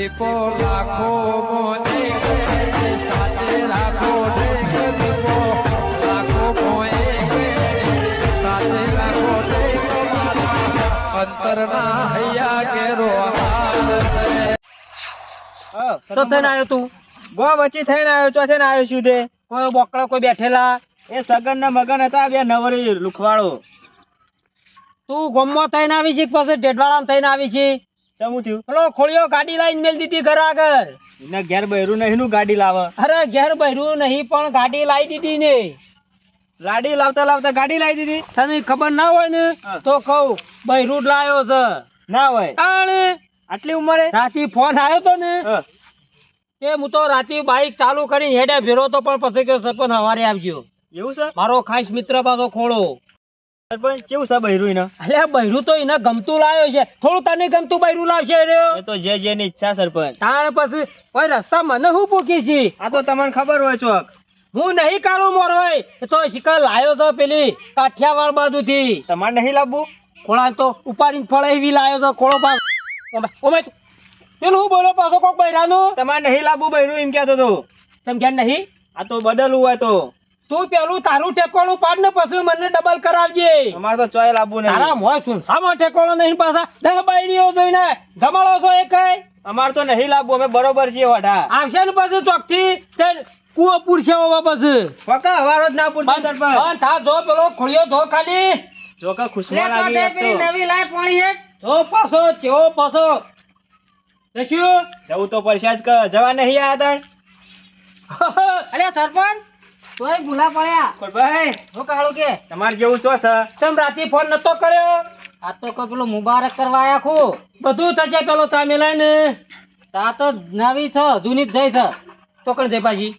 દીપો લાખો મોને સાથે રાખો દીપો લાખો મોએ સાથે રાખો અંતરના હૈયા કેરો તો થઈને આવ્યો તું? ગો વચ્ચે થઈને આવ્યો ચો થઈને આવ્યો છું કોઈ બોકડા કોઈ બેઠેલા? એ સગન ને મગન હતા બે નવરી લુખવાળો. તું ગમમાં થઈને આવી છે પછી ઢેડવાળામાં થઈને આવી છે? ચમું થયું? પેલો ખોળિયો ગાડી લાઈન મેલ દીધી ઘર આગળ. એને ઘેર બૈરું નહીં નું ગાડી લાવે. અરે ઘેર બહેરું નહીં પણ ગાડી લાવી દીધી ને. લાડી લાવતા લાવતા ગાડી લાવી દીધી? તને ખબર ના હોય ને તો કહું બહેરું લાયો છે. ના હોય. આટલી ઉંમરે? રાતે ફોન આવ્યો તો ને. એ હું તો રાતે બાઈક ચાલુ કરીને હેડે ફેરો તો પણ પછી કે સરપંચ હવારે આવજો. એવું છે? મારો ખાસ મિત્ર પાછો ખોળો. સરપંચ કેવું છે બૈરું એને? અલ્યા બહેરું તો એને ગમતું લાવ્યો છે. થોડું તને ગમતું બહેરું લાવશે રે. એ તો જે જેની ઈચ્છા સરપંચ. તાણ પછી કોઈ રસ્તા મને હું પૂકી છે? આ તો તમને ખબર હોય ચોક. હું નહીં કાળું મોરવાય એ તો શિકાર લાયો તો પેલી કાઠિયાવાડ બાજુથી. તમારે નહીં લાવવું? ખોળા તો ઉપાડીને ફળ એવી લાયો તો ખોળો પાસ ઓમે ઓમે પેલું હું બોલો પાછો કોક બૈરાનું? તમારે નહીં લાવવું બૈરું એમ કહેતો તો. તેમ નહીં? આ તો બદલવું હોય તો તું પેલું તારું ઠેકોણું પાડ ને પછી મને ડબલ કરાવજે. અમારે તો ચોય લાવવું તારા મોય સુન સામો ઠેકોણો નહીં પાછા દહ બાયડીઓ જોઈને ધમાડો છો એ કઈ? અમારે તો નહીં લાવવું અમે બરોબર છીએ વઢા. આવશે ને પછી ચોકથી તે કુવો પૂરશે હોવા પછી. પક્કા હવારો જ ના પૂરશે સરપંચ. થા જો પેલો ખોળિયો ધો ખાલી. જો કે ખુશમાં લાગી એક તો. જો પાછો ચેવો પાછો. દેખ્યું? જવું તો પડશે જ જવા નહીં આયા તાણ? અરે સરપંચ તોય ભૂલા પડ્યા. ભાઈ હું કાળું કે તમારે જેવું છો સર તમ રાતે ફોન નતો કર્યો? આ તો કોઈ પેલો મુબારક કરવા આયા ખુ. બધું થશે પેલો તમે લઈને તા તો નવી છ જૂની જ જઈ છે તો કણ પાછી?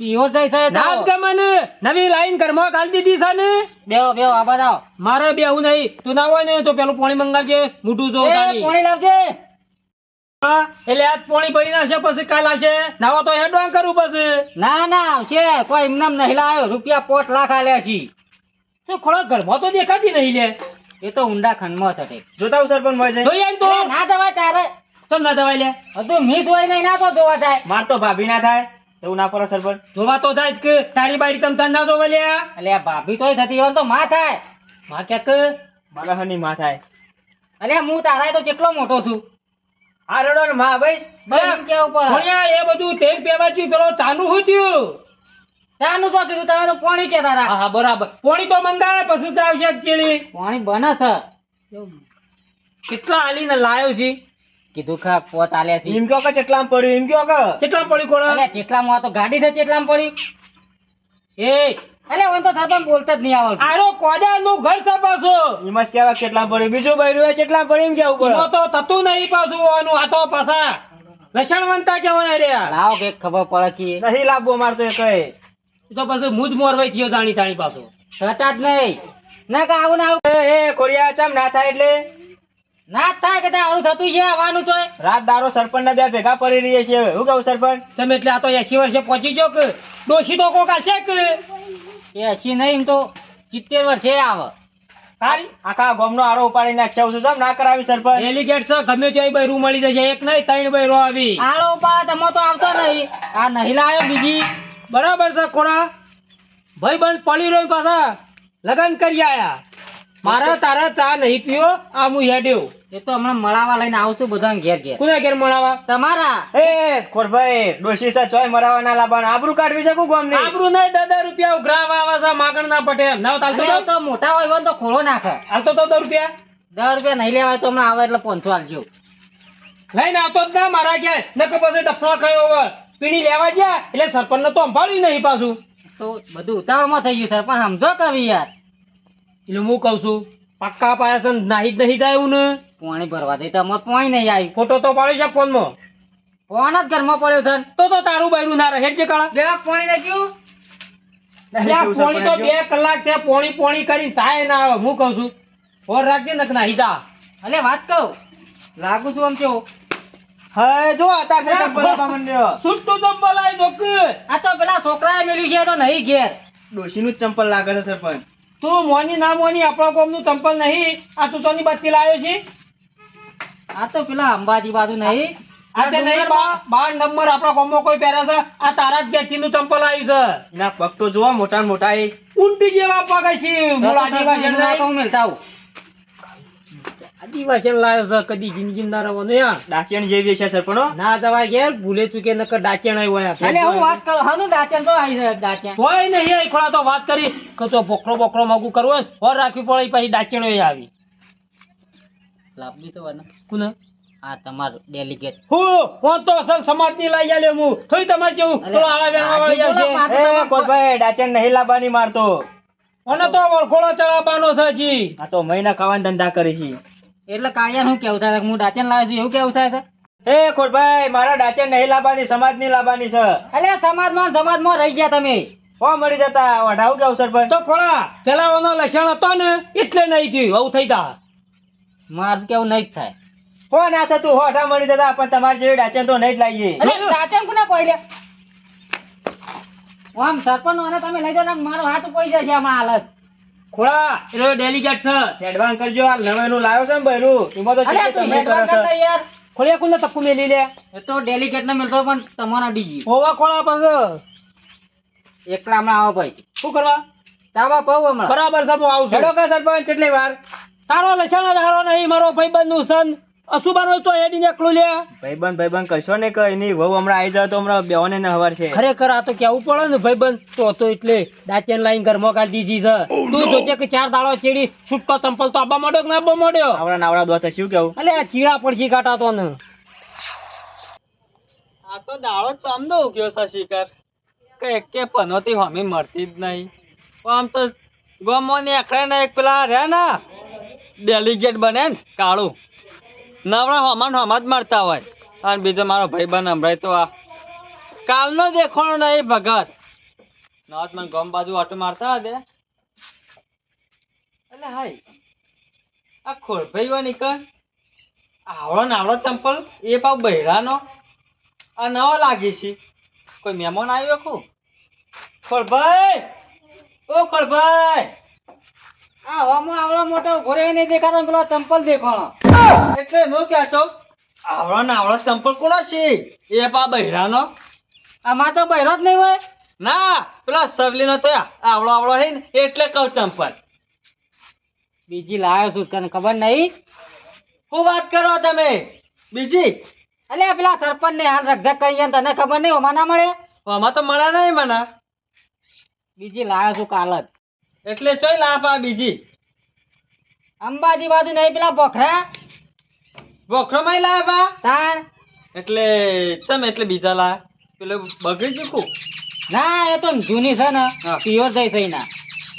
ઈઓ જઈ છે નાજ ગમે ને નવી લાઈન ઘરમાં ગાલ દીધી છે ને? બેહો બેહો આબા જાવ મારે બેવું નહીં. તું ના હોય ને તો પેલું પાણી મંગાવજે મોઢું જો પાણી લાવજે. એટલે આજ પાણી ભરી નાખશે પછી કાલ આવશે. નાવા તો હેડવાન કરું પછી. ના ના આવશે. કોઈ એમને નહીં લાવ્યો. રૂપિયા પોટ લાખ આલ્યા છે. તો ખોળો ઘરમાં તો દેખાતી નહીં લે. એ તો ઊંડા ખંડમાં છે જોતા સરપંચ મળે જોઈએ તો. ના દવા તારે. તો ના દવાય લે? હજુ મિસ હોય નહીં ના તો જોવા થાય માર તો ભાભી ના થાય. એવું ના પડે સરપંચ. જોવા તો થાય કે તારી બારી તમ ધંધા ના જોવા લે. અલે ભાભી તોય થતી હોય તો માં થાય. માં ક્યાંક? મારા હની માં થાય. અરે હું તારા તો કેટલો મોટો છું. હા રડો ને માં ભાઈ. બસ કેવું પડે. ભણ્યા એ બધું તેલ પેવા જ્યું પેલો ચાનું શું થયું? ચાનું તો કીધું તમારું પાણી કે તારા હા બરાબર. પાણી તો મંગાવે પછી જ આવશે ચીલી પાણી બને છે. કેટલા આલીને લાયો છે? કીધું ખા પોત આલ્યા છે. એમ કયો કે ચેટલામાં પડ્યું એમ કયો કે. કેટલા પડી કોણ અલે ચેટલામાં તો ગાડી છે ચેટલામાં પડી એ અલે ઓન તો સરપંચ બોલતા જ નહીં આવડતું. આરો કોદાનું ઘર સપાસો પાછો. કેવા કેટલા પડ્યું બીજું બૈરું હોય કેટલા પડ્યું એમ કેવું પડે? તો થતું નહીં પાછું ઓનું આ તો પાછા. લક્ષણવંતા કહેવાય રે લાવ કે ખબર પડે કે નહીં લાવવું અમારે તો એ કઈ. તો પછી મુજ મોરવાઈ થયો જાણી તાણી પાછો. થતા જ નહીં. ના કે આવું ના આવું. એ એ ખોડિયા ચમ ના થાય એટલે? ના થાય કે આવું થતું છે આવવાનું છે રાત દારો સરપંચ ના બે ભેગા પડી રહી છે હું કહું સરપંચ? તમે એટલે આ તો એસી વર્ષે પહોંચી ગયો કે? ડોશી તો કોક હશે કે? એસી નહીં તો સિત્તેર વર્ષે આવે. તારી? આખા ગામનો આરો ઉપાડી ચમ ના કરાવી સરપંચ? ડેલિગેટ છે ગમે ત્યાં બૈરું મળી જશે. એક નહીં ત્રણ બૈરો આવી. આળો ઉપાડે તમે તો આવતો નહીં. આ નહીં લાયો બીજી. બરાબર છે કોણા ભાઈ બંધ પડી રહ્યો પાછા. લગન કરી આયા. મારા તારા ચા નહીં પીયો આ હું હેડ્યો. એ તો હમણાં મળાવા લઈને આવશું બધા ઘેર ઘેર. કોના ઘેર મળાવા? તમારા. એ ખોરભાઈ ડોશી સા ચોય મરાવા ના લાવવાના આબરૂ કાઢવી છે કુ ગામની? આબરૂ નહીં દાદા રૂપિયા ઉઘરાવા આવા સા માગણ ના પટે નવ તાલતો તો મોટા હોય તો ખોળો નાખે. હાલતો તો દસ રૂપિયા. દસ રૂપિયા નહીં લેવાય તો હમણાં આવે એટલે પાંચસો આલજો લઈને આવતો જ ના મારા ઘેર. નકર પછી ડફળો કયો હોય. પીણી લેવા ગયા એટલે સરપંચ ને તો સંભાળ્યું નહીં પાછું. તો બધું ઉતાવળમાં થઈ ગયું સરપંચ સમજો કવિ યાર. એટલે હું કહું છું પક્કા પાયા છે નાહી જ નહીં જાય એવું ને. પાણી ભરવા દે. તમે પાણી નહીં આવી. ફોટો તો પાડ્યો છે ફોનમાં. ફોન જ ઘરમાં પડ્યો છે. તો તો તારું બૈરું ના રહે જે કાળા. બે પાણી નાખ્યું? પોણી તો બે કલાક તે પોણી પોણી કરીને થાય ના આવે. હું કહું છું ઓર રાખજે નક નાહી જા. અલે વાત કહું. લાગુ છું આમ કેવું હા જો અત્યારે ચંપલ આપવા છૂટતું ચંપલ આવી દોક આ તો પેલા છોકરાએ મેલ્યું છે તો નહીં ઘેર. ડોશીનું જ ચંપલ લાગે છે સરપંચ. તું મોની ના મોની આપણા કોમનું ચંપલ નહીં. આ તું તોની બચ્ચી લાવ્યો છે? આ તો પેલા અંબાજી બાજુ નહીં. આ તે નહીં બાર નંબર આપણા કોમો કોઈ પહેરે છે. આ તારા જ નું ચંપલ આવ્યું છે. એના પગ તો જુઓ મોટા મોટા એ. ઊંટી જેવા પગ છે. આદિવાસી મેલતા આવું આદિવાસી લાવ્યો છે કદી જિંદગી ના રહેવાનો યાર. જેવી છે સરપણો ના દવા ઘેર ભૂલે ચૂકે નકર ડાચણ આવ્યો. હું વાત કરું હાનું ડાચન તો આવી છે ડાચન કોઈ નહીં અહીં ખોળા તો વાત કરી કે તો બોકરો બોકરો માગું કરવો હોય ને, રાખવી પડે પછી ડાચણો એ આવી. લાભી તો વને કોને? આ તમારો ડેલિગેટ હું હું તો અસલ સમાજની લઈ આલે હું. થોડી તમારે જેવું તો આળા વેણવા વાળી આવશે. એ કોટભાઈ ડાચિયણ નહીં લાવવાની મારતો અને તો વળખોડો ચડાવવાનો છે જી આ તો મહિના ખાવાના ધંધા કરે છે. એટલે કાયા હું કેવું થાય? છે? હું ડાચન લાવ્યો છું એવું કેવું થાય છે? એ કોટભાઈ મારા ડાચિયણ નહીં લાવવાની સમાજની લાવવાની છે. એટલે સમાજમાં સમાજ સમાજમાં રહી ગયા તમે. હો મળી જતા. વઢાવું કેવું સરપંચ? તો ખોળા પેલા ઓનો લક્ષણ હતો ને એટલે નહીં થયું. આવું થઈ તા મારું કેવું નહીં થાય. હો ના થતું હો અઢા મળી જતા પણ તમારી જેવી ડાચન તો નહીં જ લાવીએ ડાચન કોને કોઈ લે આમ સરપંચ અને તમે લઈ ને મારો હાથ કોઈ જશે આમાં હાલત. ખોળા એટલે ડેલિગેટ છે. એડવાન્સ કરજો આ નવેનું લાવ્યો છે ને બૈરું. એમાં તો અરે કેટલી તું તકલીફ હેડવા કરે છે. યાર. ખોળિયા કોને તક્કુ મેલી લે? એ તો ડેલિગેટ ને મળતો પણ તમારા ડીજી. હોવા ખોળા પછી એકલા હમણાં આવો ભાઈ શું કરવા? ચાવા પાવ હમણાં. બરાબર હું આવું હેડો છું કા સરપંચ કેટલી વાર? તારો લસણ ધારો નહીં મારો ભાઈબંધનું સન. અસુબાનો તો એડી એકલું લે. ભાઈબંધ ભાઈબંધ કશો ને કઈ નહીં વહુ હમણાં આવી જાવ તો હમણાં બેઓને ને હવાર છે. ખરેખર આ તો કેવું પડે ને ભાઈબંધ? તો તો એટલે દાચેન લાઈન ઘરમાં કાઢી દીધી છે. તું જોજે કે ચાર દાડો ચીડી છૂટકો તંપલ તો આબા માંડ્યો કે ના આબા માંડ્યો આવડા નાવડા દોતા શું કેવું? અલે આ ચીડા પડશી કાઢાતો ને. આ તો દાડો ચામદો ઉગ્યો છે શિકાર. કે એકે પનોતી હોમી મળતી જ નહીં. આમ તો ગમો ને એકડે ને એક પેલા રહ્યા ને. ડેલિગેટ બને ને, કાળું. નવરા હોમાન હોમા જ મળતા હોય. અને બીજો મારો ભાઈ બન હમણાં તો આ કાલનો દેખાણો નહીં ભગત. નવાજ મને ગમ બાજુ ઓટો મારતા હતા એટલે હાય. આ ખોરભાઈ હોય નીકળ. આવડો ને આવડો ચંપલ, એ પાવ બૈરાનો. આ નવો લાગી છે. કોઈ મહેમાન આવ્યો ખુ ખોરભાઈ ઓ ખોરભાઈ આ હવામાં આવડો મોટો ઊભો રહી નહીં દેખાતો પેલો ચંપલ દેખાણો. એટલે હું ક્યાં આવડો ને આવડો ચંપલ કોનો છે એ પા બહેરાનો આમાં તો બહેરો જ નહીં હોય. ના પેલા સવલીનો તો આવડો આવડો હે ને એટલે કહું ચંપલ. બીજી લાવ્યો છું તને ખબર નહીં? શું વાત કરો તમે? બીજી? અલે પેલા સરપંચ ને હાલ રગઝગ કરી તને ખબર નહીં ઓમાં ના મળે? આમાં તો મળ્યા નહીં મને. બીજી લાવ્યો છું કાલ જ એટલે ચોય આ બીજી. અંબાજી બાજુ નહીં પેલા બોખરા બોખરો લાભ આ? તાણ? એટલે ચમ એટલે બીજા લા પેલું બગડી ચૂકું ના એ તો જૂની છે ને. પ્યોર જઈ થઈ ના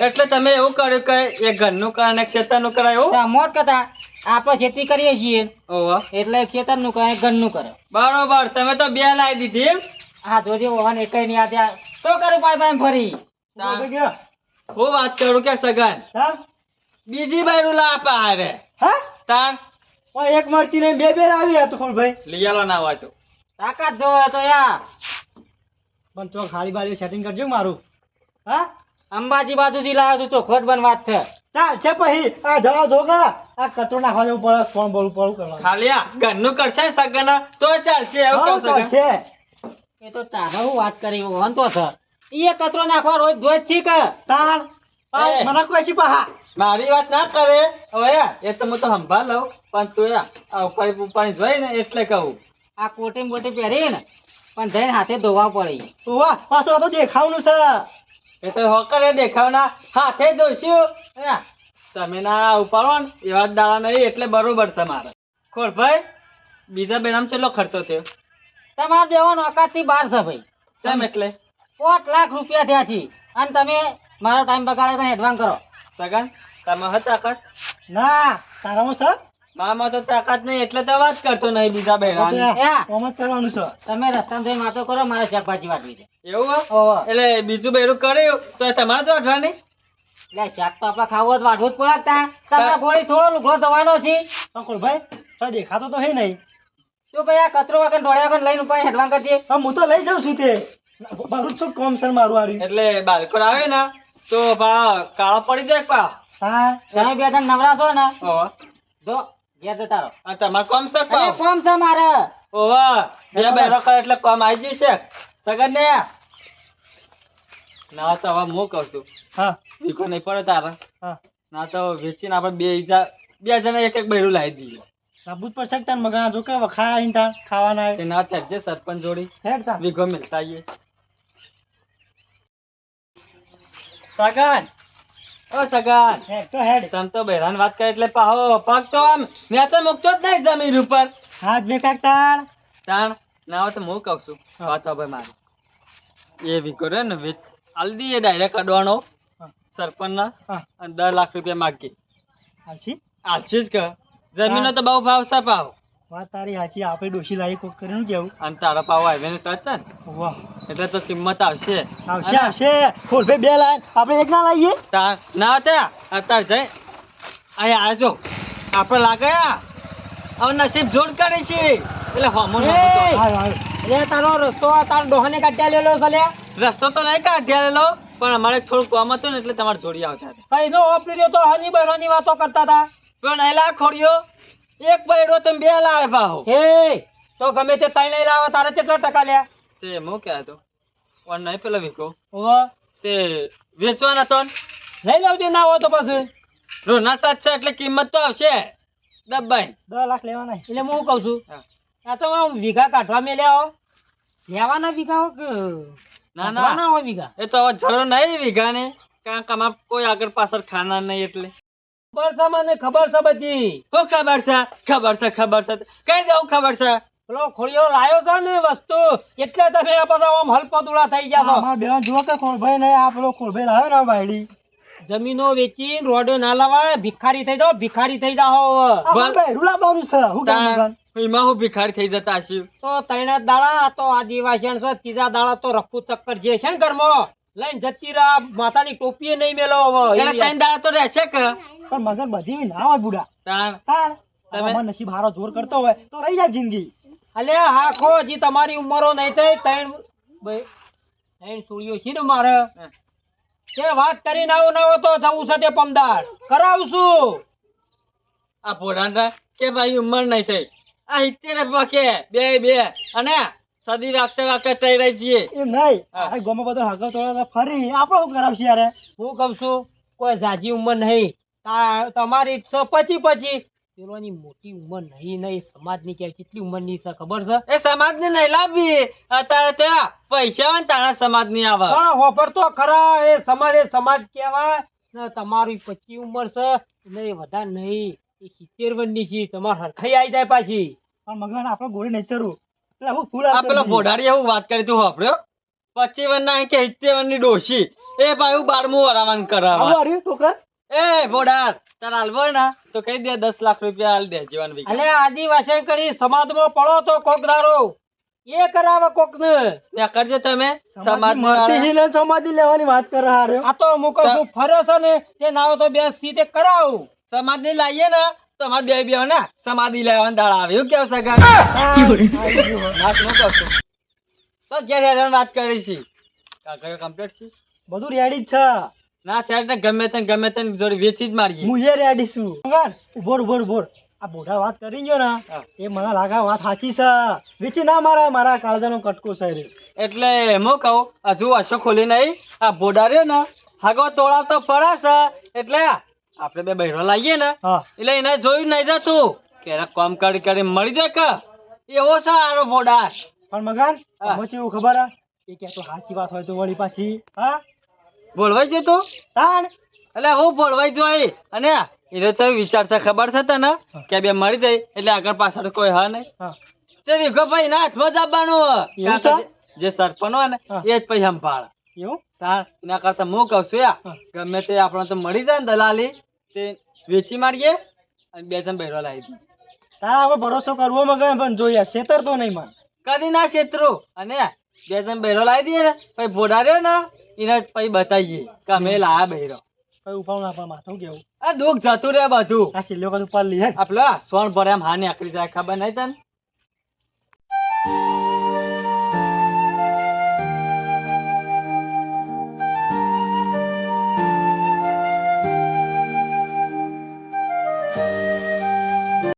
એટલે તમે એવું કર્યું કે એ ઘરનું કરે ને ખેતરનું કરાય એવું? મોત કથા આપણે ખેતી કરીએ છીએ. ઓહો. એટલે ખેતરનું કરે ઘરનું કરે બરોબર તમે તો બે લાવી દીધી હા જોજે ઓહન એકઈ નહીં આ ત્યાં. તો કરું પાઈ પાઈ ફરી. તા- હું વાત કરું કે સગન? બીજી બાયરું લા આપા હારે હા? તાર એક મળતી નહીં બે બે આવી હતું તો ખોલભાઈ લઈ આલો ના હોય તો. તાકાત જોવે તો યાર. પણ તો ખાલી બારી સેટિંગ કરજો મારું. હા? અંબાજી બાજુથી લાવ્યો છું ચોખવટ બનવાત છે. ચાલ છે પછી. આ જવા દો આ કચરો નાખવા જવું પડે ફોન બોલું પડું કરવા ખાલી આ ઘરનું કરશે સગન? તો ચાલશે એવું કેવું છે એ તો તારે હું વાત કરી હોન તો છે. એ કચરો નાખવા રોજ ધોજ છી કે તાણ. મને કોઈ છી પાહા? મારી વાત ના કરે. હવે એ તો હું તો સંભાળ લઉં પણ તું આ ઉપર ઉપાડી જોઈ ને એટલે કહું. આ કોટી મોટી પહેરી ને પણ જઈને હાથે ધોવા પડી. ઓવા પાછો તો દેખાવનું છે. એ તો હોકરે દેખાવના હાથે ધોઈશું. તમે ના ઉપાડો ને એવા જ દાડા નહીં એટલે બરોબર છે મારે. ખોર ભાઈ બીજા બેનામ ચેટલો ખર્ચો થયો? તમારે દેવાનો અકાતથી બાર છે ભાઈ. કેમ એટલે? પાંચ લાખ રૂપિયા થયા છે. અને તમે મારો ટાઈમ બગાડે તો એડવાન્સ કરો. સગન તમે હતા તાકાત? ના તારામાં સર મામાં તો તાકાત નહીં એટલે તો વાત કરતો નહીં બીજા યા, કોમ જ કરવાનું છે. તમે રસ્તામાં જઈને વાતો કરો મારે શાકભાજી વાટવી છે. એવું એટલે બીજું બેરું કર્યું તો એ તમારે તો અઠવાડિયે એટલે શાક તો આપણે ખાવું જ તો વાટવું જ પડે ત્યાં. તમારે ગોળી થોડો લુગડો ધોવાનો છે. અંકુરભાઈ તો દેખાતો તો હે નહીં. તો ભાઈ આ કચરો વગર ઢોળ્યા વગર લઈને ઉપાય એડવાન્સ કરજે. હું તો લઈ જાઉં છું તે. મારું શું કોમ છે મારું હાર્યું એટલે બાળકો આવે ને તો ભા કાળો પડી જાય પા હા. તમે બે જણ નવરા છો ને ઓહો. જો ઘેર જતા રહો. આ તમાર કોમ છે પાવ કોમ છે મારે. ઓવા બે બેરો કરે એટલે કોમ આવી જશે. સગન ને ના તો હવે હું કહું છું. હા. ભીખો નહીં પડે તારે. હા. ના તો વેચીને આપણે બે ઈજા બે જણા એક એક બેડું લાવી દઈએ. સાબુત પર શકતા મગા જો કે ઈંટા ખાવાના તે ના થાય સરપંચ જોડી હેડ વિગો મિલતા આઈએ સગન. ઓ સગન. હેડ તો હેડ. તમ તો બહેરાન વાત કરે એટલે પાહો પગ તો આમ મેં તો મૂકતો જ નહીં જમીન ઉપર. હાથ બે કાકતાણ તાણ. ના હોય તો હું કહું છું. વાત હવે મારી. એ વીઘો રે ને વેચ આલ એ ડાયરેક્ટ અડવાનો સરપંચના અને દસ લાખ રૂપિયા માગી હાચી આલશી જ કહ. જમીનો તો બહુ ભાવ પાહો. વાત તારી સાચી આપણે ડોશી લાવી કોક કરીને કેવું? અને તારા પાવ આવે ને ટચ છે વાહ. એટલે તો કિંમત આવશે. આવશે આવશે. ખોલ ભાઈ બે લાઈન. આપણે એક ના લાવીએ? ના હતા અત્યારે જઈ. અહીંયા આજો આપણે લાગ્યા. હવે નસીબ જોડ કરી છે. એટલે હોમો અરે તારો રસ્તો તાર ડોહાને કાઢ્યા લેલો ભલે. રસ્તો તો નહીં કાઢ્યાલેલો પણ અમારે થોડું કામ હતું ને એટલે તમારે જોડી આવતા હતા. નો ઓપરી રહ્યો તો હની બહેરોની વાતો કરતા હતા. પણ એલા ખોડ્યો એક બૈડો તમે બે લાવે ભાવ હે તો ગમે તે તઈ નહીં લાવો તારે કેટલા ટકા લ્યા? તે મો ક્યાં તો પણ નહીં પેલો વિકો. ઓ તે વેચવાના તો. લઈ લાવજે ના હો તો પછી. રોના ટચ છે એટલે કિંમત તો આવશે. દબાઈ. દસ લાખ લેવાના એટલે હું કહું છું. આ તો હું વીઘા કાઢવા મેલ્યા હો. લેવાના વીઘા હો કે ના ના. ના હોય વીઘા? એ તો હવે જરૂર નહીં વીઘાને. કારણ કે અમારે કોઈ આગળ પાછળ ખાના નહીં એટલે. ખબર છે મને? ખબર છે બધી. શું ખબર છે? ખબર છે ખબર છે. કઈ દઉં ખબર છે. પેલો ખોડિયો લાયો છે ને વસ્તુ? એટલે તમે આ બધા આમ હલપદુડા થઈ ગયા છો. બેન જુઓ કે ખોલભાઈ ને આ પેલો ખોલભાઈ લાવ્યો ને ભાઈડી જમીનો વેચી રોડો ના લાવાય ભિખારી થઈ જાઓ ભિખારી થઈ જાઓ હવે. આ બહેરું છે. હું કેમ એમાં હું ભિખારી થઈ જતા છું તો તૈણા દાડા તો આદિવાસી છે ત્રીજા દાડા તો રખું ચક્કર જે છે ને ઘરમાં. લઈને જતી રહા માતાની ટોપીએ નહીં મેલો હવે. એટલે ત્રણ દાડા તો રહેશે કે? પણ મગર બધી ના હોય બુડા. તમે- નસીબ હારો જોર કરતો હોય તો રહી જાય જિંદગી. અલે હાખો હજી તમારી ઉંમરો નહીં થઈ. ત્રણ ત્રણ સુળીઓ છે ને મારે. તે વાત કરીને આવો ના તો જવું છે તે પમદાર. કરાવશું. આ ભોળાના કે ભાઈ ઉંમર નહીં થઈ. આ ઇત્તેર પાકે બે બે. અને સદી વાગતે વાગતે તઈ રહી જઈએ. એમ નહીં. આ ગોમાં બધો હગો તો ફરી. આપણે શું કરાવશે યાર? હું કહું છું કોઈ જાજી ઉંમર નહીં. તમારી છ પછી પછી પેલોની મોટી ઉંમર નહીં નહીં. સમાજની કે કેટલી ઉંમરની છે ખબર છે? એ સમાજ ને નહીં લાવવી. અત્યારે ત્યાં પૈસા હોય ને તારા સમાજની આવે. પણ હોફર તો ખરા એ સમાજ એ સમાજ કહેવાય. ને તમારી પચી ઉંમર છે નહીં વધારે નહીં. એ સિત્તેર વર્ષની છે તમારે હરખાઈ આવી જાય પાછી. પણ મગન આપણે ગોળી નહીં ફૂલ આ પેલો ભોડારી એવું વાત કરી તું હોભળ્યો પચીસ વન ના કે સિત્તેરની ડોશી. એ ભાઈ બારમું વરાવન કરાવવા ટોકર એ ભોડાર તાર હોય ને તો કહી દે દસ લાખ રૂપિયા હાલ દે જીવન ભાઈ અલે આદિવાસી કરી સમાજમાં પડો તો કોક ધારો એ કરાવે કોક ને ત્યાં કરજો તમે. સમાજ મળતી હી સમાધિ લેવાની વાત કરે હારે. આ તો મુકો છું ફરે છે ને. તે નાવ તો બે સીતે કરાવ. સમાજની લાવીએ ને. તો અમારે બે બે ને સમાધિ લેવાનું દાળ આવે. એવું કેવું સગા? વાતનું કરશું તો ઘેર હેરાન વાત કરી છે. કાકા કમ્પ્લીટ છે? બધું રેડી જ છે. ના સાહેબ ને ગમે તને ગમે તને જોડે વેચી જ મારી હું એ રેડી છું. ઉભોર ઉભોર ઉભોર આ બોઢા વાત કરી ગયો ને એ મને લાગે વાત સાચી છે. વેચી ના મારા મારા કાળજાનો કટકો છે એટલે હું કહું હજુ અશો ખોલી નહીં. આ બોઢા રહ્યો ને હાગો તોડાવતો ફરા છે. એટલે આપણે બે બહેરો લાવીએ ને એટલે એને જોયું નહીં જતું કે કામ કરી કરી મળી જાય કે. એવો સારો આરો પણ મગન પછી એવું ખબર એ કે તો સાચી વાત હોય તો વળી પાછી હા? બોલવાઈ જતો તાણ? એટલે હું બોલવાઈ જોઈ અને એનો તો વિચાર છે ખબર છે તને? કે બે મરી જાય એટલે આગળ પાછળ કોઈ હા નહીં. તે વિઘો ભાઈ ના હાથમાં છે? જે સરપંચ હોય ને. એ જ પૈસા સંભાળ. એવું? તાણ એના કરતા હું કહું છું યા ગમે તે આપણને તો મળી જાય ને દલાલી તે વેચી મારીએ અને બે ત્રણ બહેરો લાવી દઈએ. તારા હવે ભરોસો કરવો મગર પણ જોઈએ છેતર તો નહીં માન કદી ના છેતરો. અને બે ત્રણ બહેરો લાવી દઈએ ને પછી ભોડા રહ્યો ને એને પછી બતાવીએ કે અમે લાયા બહેરો કઈ ઉપાડું ના પણ માથું કેવું? આ દુઃખ જતું રે બધું. આ છેલ્લો કદ ઉપર લઈએ. આપલો સોન ભરે એમ હા આકરી જાય ખબર નહીં તને?